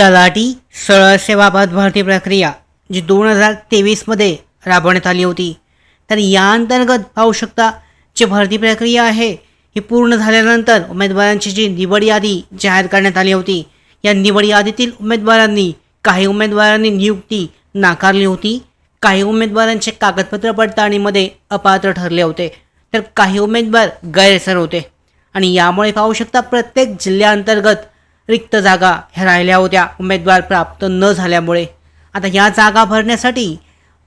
तलाठी सरळसेवाबाबत भरती प्रक्रिया जी दोन हजार तेवीसमध्ये राबवण्यात आली होती. तर या अंतर्गत पाहू शकता जी भरती प्रक्रिया आहे ही पूर्ण झाल्यानंतर उमेदवारांची जी निवड यादी जाहीर करण्यात आली होती या निवड यादीतील उमेदवारांनी काही उमेदवारांनी नियुक्ती नाकारली होती काही उमेदवारांचे कागदपत्र पडताळणीमध्ये अपात्र ठरले होते तर काही उमेदवार गैरसर होते. आणि यामुळे पाहू शकता प्रत्येक जिल्ह्याअंतर्गत रिक्त जागा ह्या राहिल्या होत्या. उमेदवार प्राप्त न झाल्यामुळे. आता या जागा भरण्यासाठी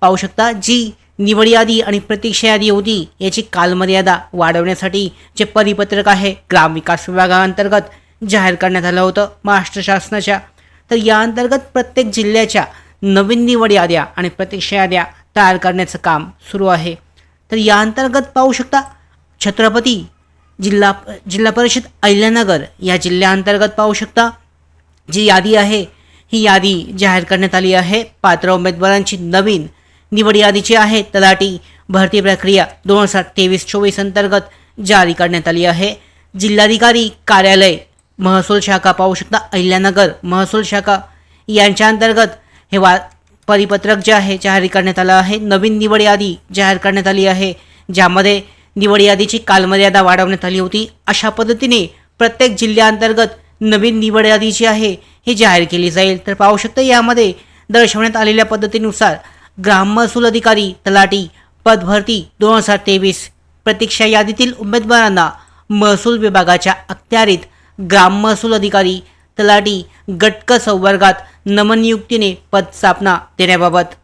पाहू शकता जी निवड यादी आणि प्रतीक्षा यादी होती याची कालमर्यादा वाढवण्यासाठी जे परिपत्रक आहे ग्रामविकास विभागाअंतर्गत जाहीर करण्यात आलं होतं महाराष्ट्र शासनाच्या. तर या अंतर्गत प्रत्येक जिल्ह्याच्या नवीन निवड याद्या आणि प्रतीक्षा याद्या तयार करण्याचं काम सुरू आहे. तर या अंतर्गत पाहू शकता छत्रपती जिल्हा जिल्हा परिषद अहिल्यानगर या जिल्ह्याअंतर्गत पाहू शकता. जी यादी आहे ही यादी जाहीर करण्यात आली आहे. पात्र उमेदवारांची नवीन निवड यादीची आहे. तलाठी भरती प्रक्रिया दोन हजार तेवीस चोवीस अंतर्गत जारी करण्यात आली आहे. जिल्हाधिकारी कार्यालय महसूल शाखा पाहू शकता. अहिल्यानगर महसूल शाखा यांच्या अंतर्गत हे वा परिपत्रक जे आहे जाहीर करण्यात आलं आहे. नवीन निवड यादी जाहीर करण्यात आली आहे. ज्यामध्ये निवड यादीची कालमर्यादा वाढवण्यात आली होती. अशा पद्धतीने प्रत्येक जिल्ह्याअंतर्गत नवीन निवड यादी जी आहे ही जाहीर केली जाईल. तर पाहू शकता यामध्ये दर्शवण्यात आलेल्या पद्धतीनुसार ग्राम महसूल अधिकारी तलाठी पदभरती दोन हजार तेवीस प्रतीक्षा यादीतील उमेदवारांना महसूल विभागाच्या अखत्यारीत ग्राम महसूल अधिकारी तलाठी गटक संवर्गात नमनियुक्तीने पदस्थापना देण्याबाबत.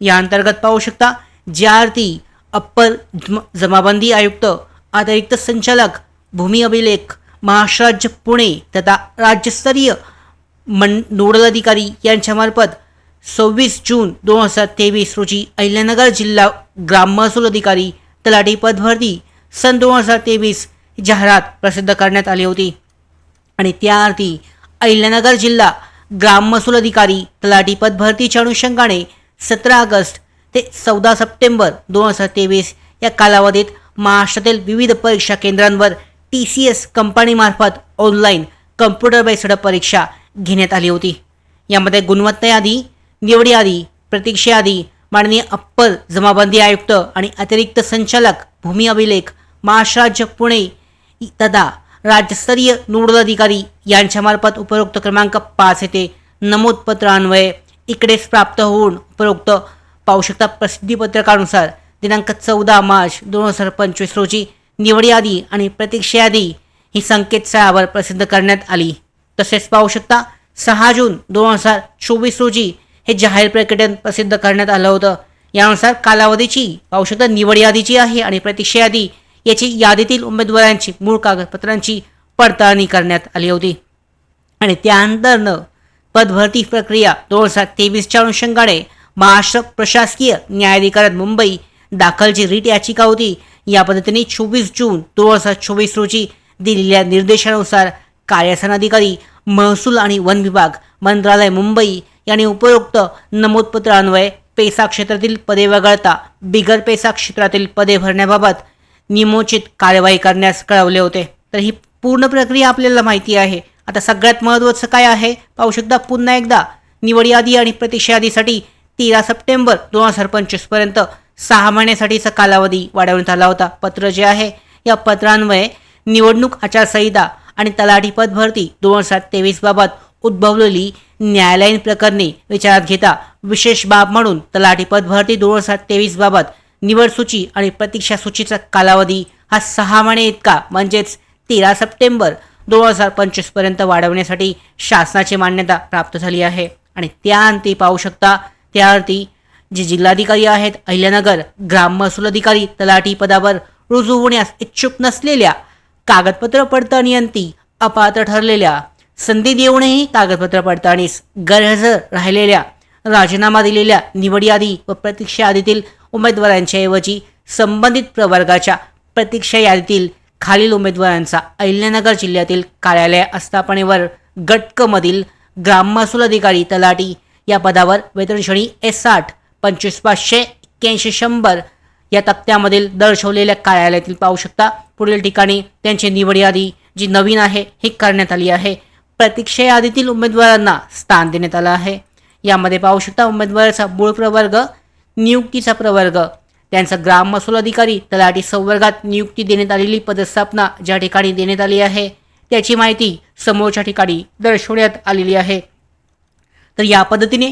या अंतर्गत पाहू शकता ज्या अर्थी अप्पर जम जमाबंदी आयुक्त अतिरिक्त संचालक भूमी अभिलेख महाराष्ट्र पुणे तथा राज्यस्तरीय मन नोडल अधिकारी यांच्यामार्फत सव्वीस जून दोन हजार तेवीस रोजी अहिल्यानगर जिल्हा ग्राम महसूल अधिकारी तलाठी पदभरती सन दोन हजार तेवीस जाहिरात प्रसिद्ध करण्यात आली होती. आणि त्या अर्थी अहिल्यानगर जिल्हा ग्राम महसूल अधिकारी तलाठी पदभरतीच्या अनुषंगाने सतरा ऑगस्ट ते चौदा सप्टेंबर दोन हजार तेवीस या कालावधीत महाराष्ट्रातील विविध परीक्षा केंद्रांवर टी सी एस कंपनीमार्फत ऑनलाईन कम्प्युटर बेस्ड परीक्षा घेण्यात आली होती. यामध्ये गुणवत्ता यादी निवड यादी प्रतीक्षा यादी माननीय अप्पर जमाबंदी आयुक्त आणि अतिरिक्त संचालक भूमी अभिलेख महाराष्ट्र राज्य पुणे तथा राज्यस्तरीय नोडल अधिकारी यांच्यामार्फत उपरोक्त क्रमांक पाच येथे नमूदपत्र इकडेच प्राप्त होऊन उपरोक्त पाहू शकता प्रसिद्धीपत्रकानुसार दिनांक चौदा मार्च दोन हजार पंचवीस रोजी निवड यादी आणि प्रतीक्षा यादी ही संकेतस्थळावर प्रसिद्ध करण्यात आली. तसेच पाहू शकता सहा जून दोन हजार चोवीस रोजी हे जाहीर प्रकटन प्रसिद्ध करण्यात आलं होतं. यानुसार कालावधीची पाहू शकता निवड यादीची आहे आणि प्रतीक्षा यादी याची यादीतील उमेदवारांची मूळ कागदपत्रांची पडताळणी करण्यात आली होती. आणि त्यानंतरनं पदभरती प्रक्रिया दोन हजार तेवीसच्या अनुषंगाने महाराष्ट्र प्रशासकीय न्यायाधिकरण मुंबई दाखलची रीट याचिका होती. या पद्धतीने चोवीस जून दोन हजार चोवीस रोजी दिलेल्या निर्देशानुसार कार्यसन अधिकारी महसूल आणि वन विभाग मंत्रालय मुंबई यांनी उपरोक्त नमूदपत्र अन्वये पेसा क्षेत्रातील पदे वगळता बिगर पेसा क्षेत्रातील पदे भरण्याबाबत निमोचित कार्यवाही करण्यास कळवले होते. तर ही पूर्ण प्रक्रिया आपल्याला माहिती आहे. आता सगळ्यात महत्त्वाचं काय आहे? पाहू शकता पुन्हा एकदा निवड यादी आणि प्रतीक्षा यादीसाठी तेरा सप्टेंबर दोन हजार पंचवीसपर्यंत सहा महिन्यासाठीचा कालावधी वाढवण्यात आला होता. पत्र जे आहे या पत्रान्वये निवडणूक आचारसंहिता आणि तलाठी पद भरती दोन हजार तेवीसबाबत उद्भवलेली न्यायालयीन प्रकरणे विचारात घेता विशेष बाब म्हणून तलाठी पद भरती दोन हजार तेवीसबाबत निवड सूची आणि प्रतीक्षा सूचीचा कालावधी हा सहा महिने इतका म्हणजेच तेरा सप्टेंबर दोन हजार पंचवीसपर्यंत वाढवण्यासाठी शासनाची मान्यता प्राप्त झाली आहे. आणि त्याअंती पाहू शकता त्यावरती जे जिल्हाधिकारी आहेत अहिल्यानगर ग्राम महसूल अधिकारी तलाठी पदावर रुजू होण्यास इच्छुक नसलेल्या कागदपत्र पडताळणीअंती अपात्र ठरलेल्या संधी देऊनही कागदपत्र पडताळणीस गैरहजर राहिलेल्या राजीनामा दिलेल्या निवड यादी व प्रतीक्षा यादीतील उमेदवारांच्या ऐवजी संबंधित प्रवर्गाच्या प्रतीक्षा यादीतील खालील उमेदवारांचा अहिल्यानगर जिल्ह्यातील कार्यालय आस्थापनेवर गटकमधील ग्राम महसूल अधिकारी तलाठी या पदावर वेतनश्रेणी एस आठ पंचवीस पाचशे एक्क्याऐंशी शंभर या तक्त्यामधील दर्शवलेल्या कार्यालयातील पाहू शकता. पुढील ठिकाणी त्यांची निवड यादी जी नवीन आहे ही करण्यात आली आहे. प्रतीक्षा यादीतील उमेदवारांना स्थान देण्यात आलं आहे. यामध्ये पाहू शकता उमेदवाराचा मूळ प्रवर्ग नियुक्तीचा प्रवर्ग. त्यांचा ग्राम महसूल अधिकारी तलाठी संवर्गात नियुक्ती देण्यात आलेली पदस्थापना ज्या ठिकाणी देण्यात आली आहे त्याची माहिती समोरच्या ठिकाणी दर्शवण्यात आलेली आहे. तर या पद्धतीने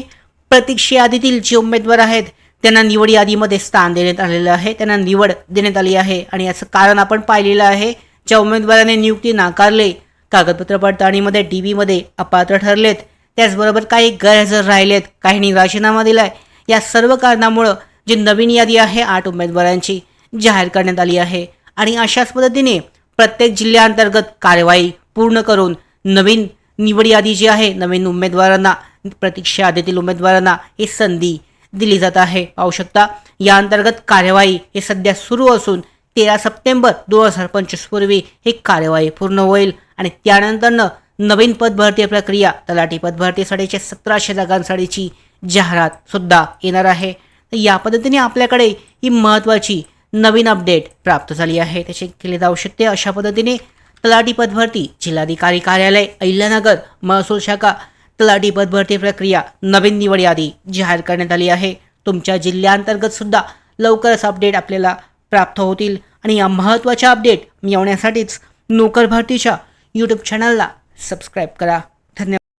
प्रतीक्षा यादीतील जे उमेदवार आहेत त्यांना निवड यादीमध्ये स्थान देण्यात आलेलं आहे. त्यांना निवड देण्यात आली आहे आणि याचं कारण आपण पाहिलेलं आहे ज्या उमेदवाराने नियुक्ती नाकारले कागदपत्र पडताळणीमध्ये डी बीमध्ये अपात्र ठरलेत. त्याचबरोबर काही गैरहजर राहिलेत काहींनी राजीनामा दिलाय. या सर्व कारणामुळं जी नवीन यादी आहे आठ उमेदवारांची जाहीर करण्यात आली आहे. आणि अशाच पद्धतीने प्रत्येक जिल्ह्याअंतर्गत कारवाई पूर्ण करून नवीन निवड यादी जी आहे नवीन उमेदवारांना प्रतीक्षा यादीतील उमेदवारांना ही संधी दिली जात आहे. पाहू शकता या अंतर्गत कार्यवाही हे सध्या सुरू असून तेरा सप्टेंबर दोन हजार पंचवीस पूर्वी ही कार्यवाही पूर्ण होईल आणि त्यानंतरनं नवीन पदभरती प्रक्रिया तलाठी पदभरतीसाठीच्या सतराशे जागांसाठीची जाहिरात सुद्धा येणार आहे. तर या पद्धतीने आपल्याकडे ही महत्त्वाची नवीन अपडेट प्राप्त झाली आहे. त्याची केली जाऊ शकते अशा पद्धतीने तलाठी पदभरती जिल्हाधिकारी कार्यालय अहिल्यानगर महसूल शाखा तलाठी पदभरती प्रक्रिया नवीन निवड यादी जाहीर करण्यात आली आहे. तुमच्या जिल्ह्याअंतर्गत सुद्धा लवकरच अपडेट आपल्याला प्राप्त होतील. आणि या महत्त्वाच्या अपडेट मिळवण्यासाठीच नोकर भरतीच्या यूट्यूब चॅनलला सबस्क्राईब करा.